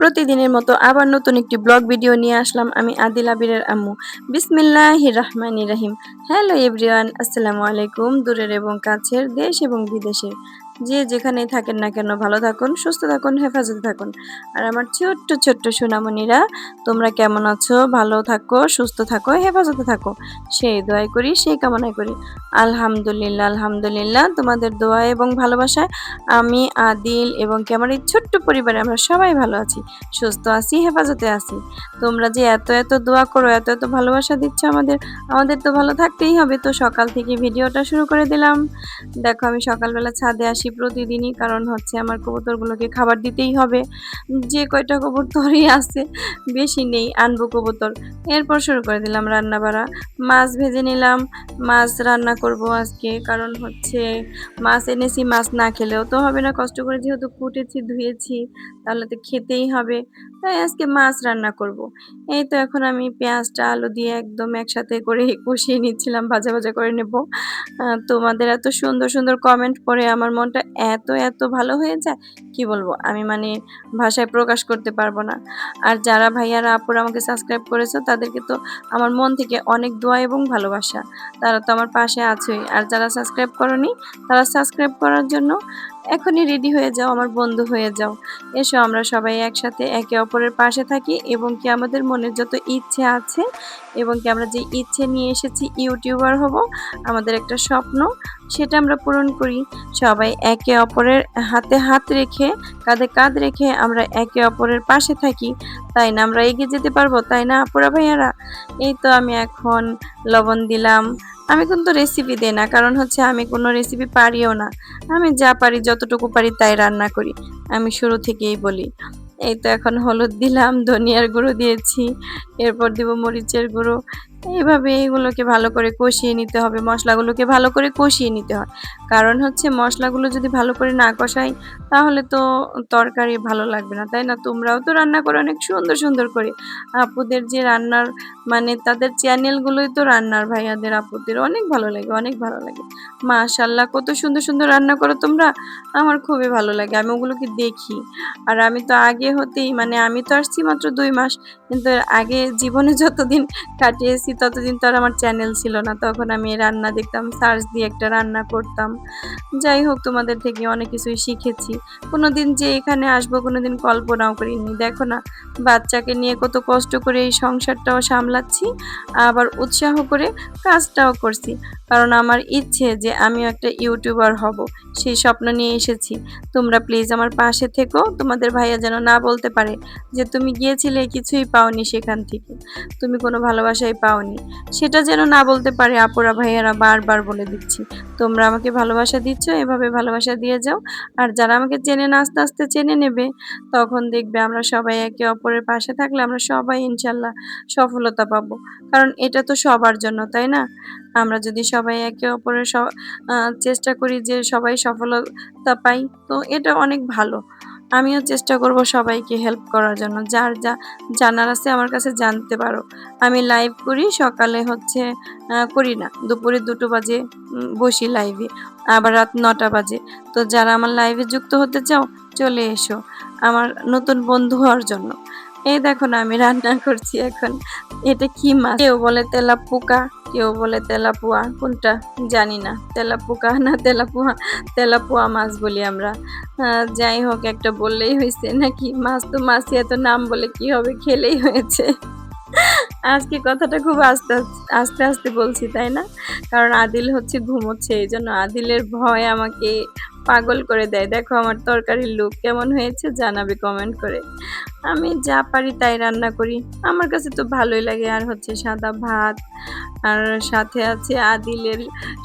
প্রতিদিনের মতো আবার নতুন একটি ব্লগ ভিডিও নিয়ে আসলাম আমি আদিল আবিরের আম্মু। বিসমিল্লাহ রহমান রাহিম। হ্যালো এভরিওয়ান, আসসালামু আলাইকুম। দূরের এবং কাছের, দেশ এবং বিদেশের। যে যেখানেই থাকেন না কেন, ভালো থাকুন, সুস্থ থাকুন, হেফাজতে থাকুন। আর আমার ছোট্ট ছোট্ট সোনামণিরা, তোমরা কেমন আছো? ভালো থাকো, সুস্থ থাকো, হেফাজতে থাকো। সেই দোয়াই করি, সেই কামনাই করি। আলহামদুলিল্লাহ আলহামদুলিল্লাহ, তোমাদের দোয়া এবং ভালোবাসায় আমি, আদিল এবং কি আমার এই ছোট্ট পরিবারে আমরা সবাই ভালো আছি, সুস্থ আছি, হেফাজতে আছি। তোমরা যে এত এত দোয়া করো, এত এত ভালোবাসা দিচ্ছ আমাদের আমাদের তো ভালো থাকতেই হবে। তো সকাল থেকে ভিডিওটা শুরু করে দিলাম। দেখো আমি সকালবেলা ছাদে আসি প্রতিদিনই, কারণ হচ্ছে আমার কবুতরগুলোকে খাবার দিতেই হবে। যে কয়টা কবুতরই আছে, বেশি নেই, আনব কবুতর। এরপর শুরু করে দিলাম রান্না বাড়া মাছ ভেজে নিলাম, মাছ রান্না করব আজকে, কারণ হচ্ছে মাছ এনেছি, মাছ না খেলেও তো হবে না। কষ্ট করে যেহেতু কুটেছি, ধুয়েছি তাহলে তো খেতেই হবে। তাই আজকে মাছ রান্না করব। এই তো এখন আমি পেঁয়াজটা, আলু দিয়ে একদম একসাথে করে কষিয়ে নিচ্ছিলাম, ভাজা ভাজা করে নেব। তোমাদের এত সুন্দর সুন্দর কমেন্ট পড়ে আমার মনটা এত এত ভালো হয়ে যায়, কি বলব? আমি মানে ভাষায় প্রকাশ করতে পারব না। আর যারা ভাইয়ারা, আপুরা আমাকে সাবস্ক্রাইব করেছ, তাদেরকে তো আমার মন থেকে অনেক দোয়া এবং ভালোবাসা। তারা তো আমার পাশে আছেই। আর যারা সাবস্ক্রাইব করনি, তারা সাবস্ক্রাইব করার জন্য এখনই রেডি হয়ে যাও, আমার বন্ধু হয়ে যাও। এসো, আমরা সবাই একসাথে একে অপরের পাশে থাকি এবং কি আমাদের মনের যত ইচ্ছে আছে এবং কি আমরা যে ইচ্ছে নিয়ে এসেছি ইউটিউবার হব, আমাদের একটা স্বপ্ন, সেটা আমরা পূরণ করি। সবাই একে অপরের হাতে হাত রেখে, কাঁধে কাঁধ রেখে আমরা একে অপরের পাশে থাকি। তাই না আমরা এগিয়ে যেতে পারব? তাই না, আপুরা ভাইয়ারা? এই তো আমি এখন লবণ দিলাম আমি কিন্তু রেসিপি দিই না, কারণ হচ্ছে আমি কোনো রেসিপি পারিও না। আমি যা পারি, যতটুকু পারি তাই রান্না করি। আমি শুরু থেকেই বলি, এই তো এখন হলুদ দিলাম, ধনিয়ার গুঁড়ো দিয়েছি, এরপর দিব মরিচের গুঁড়ো এইভাবে এগুলোকে ভালো করে কষিয়ে নিতে হবে, মশলাগুলোকে ভালো করে কষিয়ে নিতে হয়। কারণ হচ্ছে মশলাগুলো যদি ভালো করে না কষাই, তাহলে তো তরকারি ভালো লাগবে না, তাই না? তোমরাও তো রান্না করো অনেক সুন্দর সুন্দর করে। আপুদের যে রান্নার মানে তাদের চ্যানেলগুলোই তো রান্নার ভাইয়াদের, আপুদের অনেক ভালো লাগে, অনেক ভালো লাগে। মাশাল্লাহ, কত সুন্দর সুন্দর রান্না করো তোমরা, আমার খুবই ভালো লাগে, আমি ওগুলোকে দেখি। আর আমি তো আগে হতেই মানে আমি তো আসছি মাত্র দুই মাস, কিন্তু আগে জীবনে যতদিন কাটিয়েছি ততদিন তো আর আমার চ্যানেল ছিল না, তখন আমি রান্না দেখতাম সার্চ দিয়ে একটা রান্না করতাম। যাই হোক, তোমাদের থেকে অনেক কিছুই শিখেছি। কোনোদিন যে এখানে আসব, কোনোদিন কল্পনাও করিনি। দেখো না বাচ্চাকে নিয়ে কত কষ্ট করে এই সংসারটাও সামলাচ্ছি, আবার উৎসাহ করে কাজটাও করছি। কারণ আমার ইচ্ছে যে আমিও একটা ইউটিউবার হব, সেই স্বপ্ন নিয়ে এসেছি। তোমরা প্লিজ আমার পাশে থেকো, তোমাদের ভাইয়া যেন না বলতে পারে যে তুমি গিয়েছিলে, কিছুই পাওনি সেখান থেকে। তুমি কোনো ভালোবাসাই পাওনি। সেটা যেন না বলতে পারে, আপুরা ভাইয়ারা বারবার বলে দিচ্ছি। তোমরা আমাকে ভালোবাসা দিচ্ছ, এভাবে ভালোবাসা দিয়ে যাও। আর যারা আমাকে চেনে না, আস্তে আস্তে চেনে নেবে, তখন দেখবে আমরা সবাই একে অপরের পাশে থাকলে আমরা সবাই ইনশাল্লাহ সফলতা পাবো। কারণ এটা তো সবার জন্য, তাই না? আমরা যদি সবাই একে অপরের চেষ্টা করি যে সবাই সফলতা পাই, তো এটা অনেক ভালো। আমিও চেষ্টা করব সবাইকে হেল্প করার জন্য। যার যা জানার আছে আমার কাছে জানতে পারো। আমি লাইভ করি, সকালে হচ্ছে করি না। দুপুরে দুটো বাজে বসি লাইভে আবার রাত নটা বাজে। তো যারা আমার লাইভে যুক্ত হতে চাও, চলে এসো। আমার নতুন বন্ধু হওয়ার জন্য। এই দেখো না, আমি রান্না করছি এখন। এটা কি মাছ? কেউ বলে তেলা পোকা কেউ বলে তেলাপুয়া। কোনটা? জানি না। তেলাপোকা না তেলাপুয়া? তেলাপুয়া মাছ বলি আমরা। যাই হোক, একটা বললেই হয়েছে নাকি? মাছ তো মাছই, এত নাম বলে কি হবে? খেলেই হয়েছে। আজকে কথাটা খুব আস্তে আস্তে- আস্তে আস্তে বলছি, তাই না? কারণ আদিল হচ্ছে ঘুমোচ্ছে, এই জন্য আদিলের ভয় আমাকে পাগল করে দেয়। দেখো আমার তরকারির লুক কেমন হয়েছে? জানাবে কমেন্ট করে। আমি যা পারি তাই রান্না করি। আমার কাছে তো ভালোই লাগে, আর হচ্ছে সাদা ভাত, আর সাথে আছে আদিলের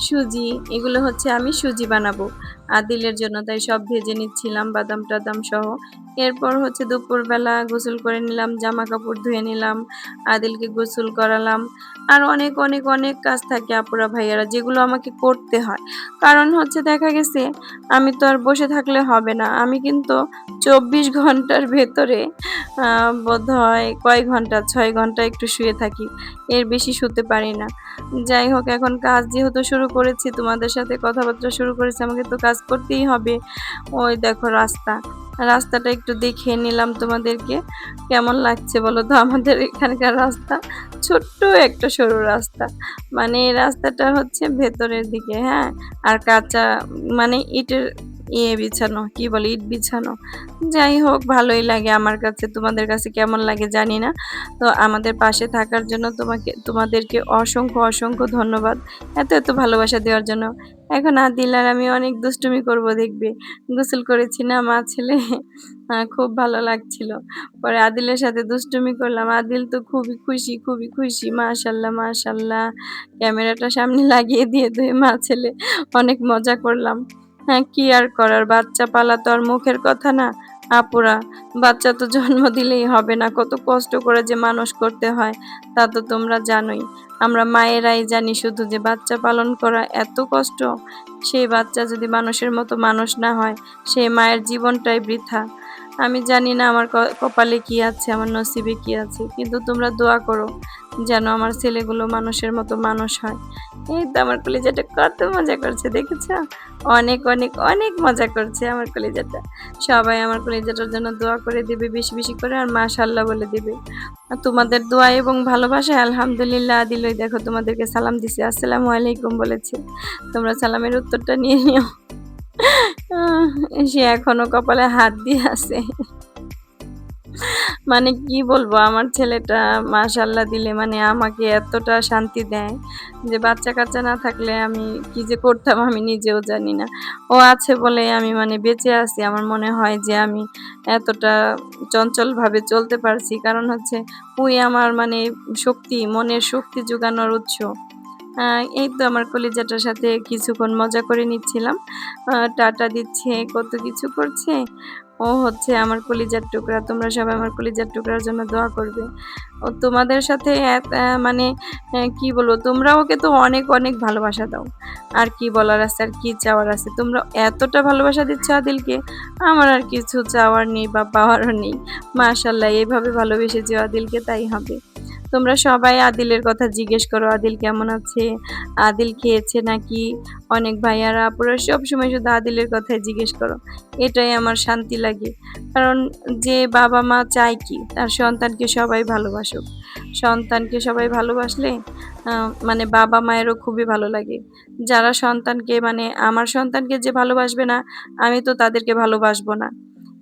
সুজি। এগুলো হচ্ছে আমি সুজি বানাবো। আদিলের জন্য তাই সব ভেজে নিচ্ছিলাম, বাদাম টাদাম সহ। এরপর হচ্ছে দুপুরবেলা গোসল করে নিলাম জামা কাপড় ধুয়ে নিলাম, আদিলকে গোসল করালাম। আর অনেক অনেক অনেক কাজ থাকে আপুরা ভাইয়ারা, যেগুলো আমাকে করতে হয়। কারণ হচ্ছে দেখা গেছে, আমি তো আর বসে থাকলে হবে না। আমি কিন্তু চব্বিশ ঘণ্টার ভেতরে বোধ হয় কয় ঘণ্টা, ছয় ঘণ্টা একটু শুয়ে থাকি। এর বেশি শুতে পারি না। যাই হোক, এখন কাজ যেহেতু শুরু করেছি, তোমাদের সাথে কথাবার্তা শুরু করেছি, আমাকে তো কাজ করতেই হবে। ওই দেখো রাস্তা। রাস্তাটা একটু দেখে নিলাম তোমাদেরকে। কেমন লাগছে বলো তো আমাদের এখানকার রাস্তা? ছোট্ট একটা সরু রাস্তা। মানে এই রাস্তাটা হচ্ছে ভেতরের দিকে হ্যাঁ? আর কাঁচা মানে ইটের ইয়ে বিছানো, কি বলে, ইট বিছানো। যাই হোক, ভালোই লাগে আমার কাছে। তোমাদের কাছে কেমন লাগে জানি না। তো আমাদের পাশে থাকার জন্য তোমাকে, তোমাদেরকে অসংখ্য অসংখ্য ধন্যবাদ। এত এত ভালোবাসা দেওয়ার জন্য। এখন আদিল আর আমি অনেক দুষ্টুমি করব, দেখবে। গোসল করেছি না, মা, ছেলে। খুব ভালো লাগছিল। পরে আদিলের সাথে দুষ্টুমি করলাম। আদিল তো খুবই খুশি খুবই খুশি। মাশাল্লাহ মাশাল্লাহ। ক্যামেরাটা সামনে লাগিয়ে দিয়ে দুই মা, ছেলে। অনেক মজা করলাম। হ্যাঁ কি আর করার? বাচ্চা পালা তো আর মুখের কথা না। আপুরা, বাচ্চা তো জন্ম দিলেই হবে না। কত কষ্ট করে যে মানুষ করতে হয়, তা তো তোমরা জানোই। আমরা মায়েরাই জানি শুধু যে বাচ্চা পালন করা এত কষ্ট। সেই বাচ্চা যদি মানুষের মতো মানুষ না হয় সেই মায়ের জীবনটাই বৃথা। আমি জানি না আমার কপালে কি আছে, আমার নসিবে কি আছে। কিন্তু তোমরা দোয়া করো। যেন আমার ছেলেগুলো মানুষের মতো মানুষ হয়। এই তো আমার কলিজাটা কত মজা করছে, দেখেছ? অনেক অনেক অনেক মজা করছে আমার কলিজাটা। সবাই আমার কলিজাটার জন্য দোয়া করে দিবে, বেশি বেশি করে আর মাশাল্লাহ বলে দিবে। তোমাদের দোয়া এবং ভালোবাসায় আলহামদুলিল্লাহ, আদিলই দেখো তোমাদেরকে সালাম দিছে। আসসালামু আলাইকুম বলেছে। তোমরা সালামের উত্তরটা নিয়ে নিও। সে এখনও কপালে হাত দিয়ে আছে। মানে কি বলব, আমার ছেলেটা মাশাল্লাহ দিলে মানে আমাকে এতটা শান্তি দেয় যে বাচ্চা কাচ্চা না থাকলে আমি কি যে করতাম আমি নিজেও জানি না। ও আছে বলে আমি মানে বেঁচে আছি, আমার মনে হয় যে আমি এতটা চঞ্চলভাবে চলতে পারছি। কারণ হচ্ছে ওই আমার মানে শক্তি, মনের শক্তি যোগানোর উৎস। এই তো আমার কলিজাটার সাথে কিছুক্ষণ মজা করে নিচ্ছিলাম। টাটা দিচ্ছে, কত কিছু করছে। ও হচ্ছে আমার কলিজার টুকরা, তোমরা সবাই আমার কলিজার টুকরার জন্য দোয়া করবে। ও তোমাদের সাথে মানে কি বলব, তোমরা ওকে তো অনেক অনেক ভালোবাসা দাও। আর কি বলার আছে, আর কি চাওয়ার আছে। তোমরা এতটা ভালোবাসা দিচ্ছ আদিলকে, আমার আর কিছু চাওয়ার নেই বা পাওয়ারও নেই। মাশাল্লাহ এইভাবে ভালোবেসে যে আদিলকে, তাই হবে। তোমরা সবাই আদিলের কথা জিজ্ঞেস করো, আদিল কেমন আছে? আদিল খেয়েছে নাকি? অনেক ভাইয়ারা, আপুরা সব সময় শুধু আদিলের কথাই জিজ্ঞেস করো। এটাই আমার শান্তি লাগে। কারণ যে বাবা মা চায় কি? তার সন্তানকে সবাই ভালোবাসুক। সন্তানকে সবাই ভালোবাসলে মানে বাবা মায়েরও খুবই ভালো লাগে। যারা সন্তানকে মানে আমার সন্তানকে যে ভালোবাসবে না, আমি তো তাদেরকে ভালোবাসবো না।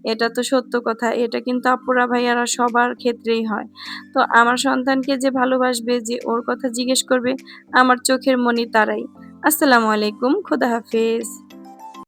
এটা তো সত্য কথা, এটা কিন্তু আপুরা ভাইয়ারা সবার ক্ষেত্রেই হয়। তো আমার সন্তানকে যে ভালোবাসবে, যে ওর কথা জিজ্ঞেস করবে, আমার চোখের মনি তারাই। আসসালামু আলাইকুম, খোদা হাফেজ।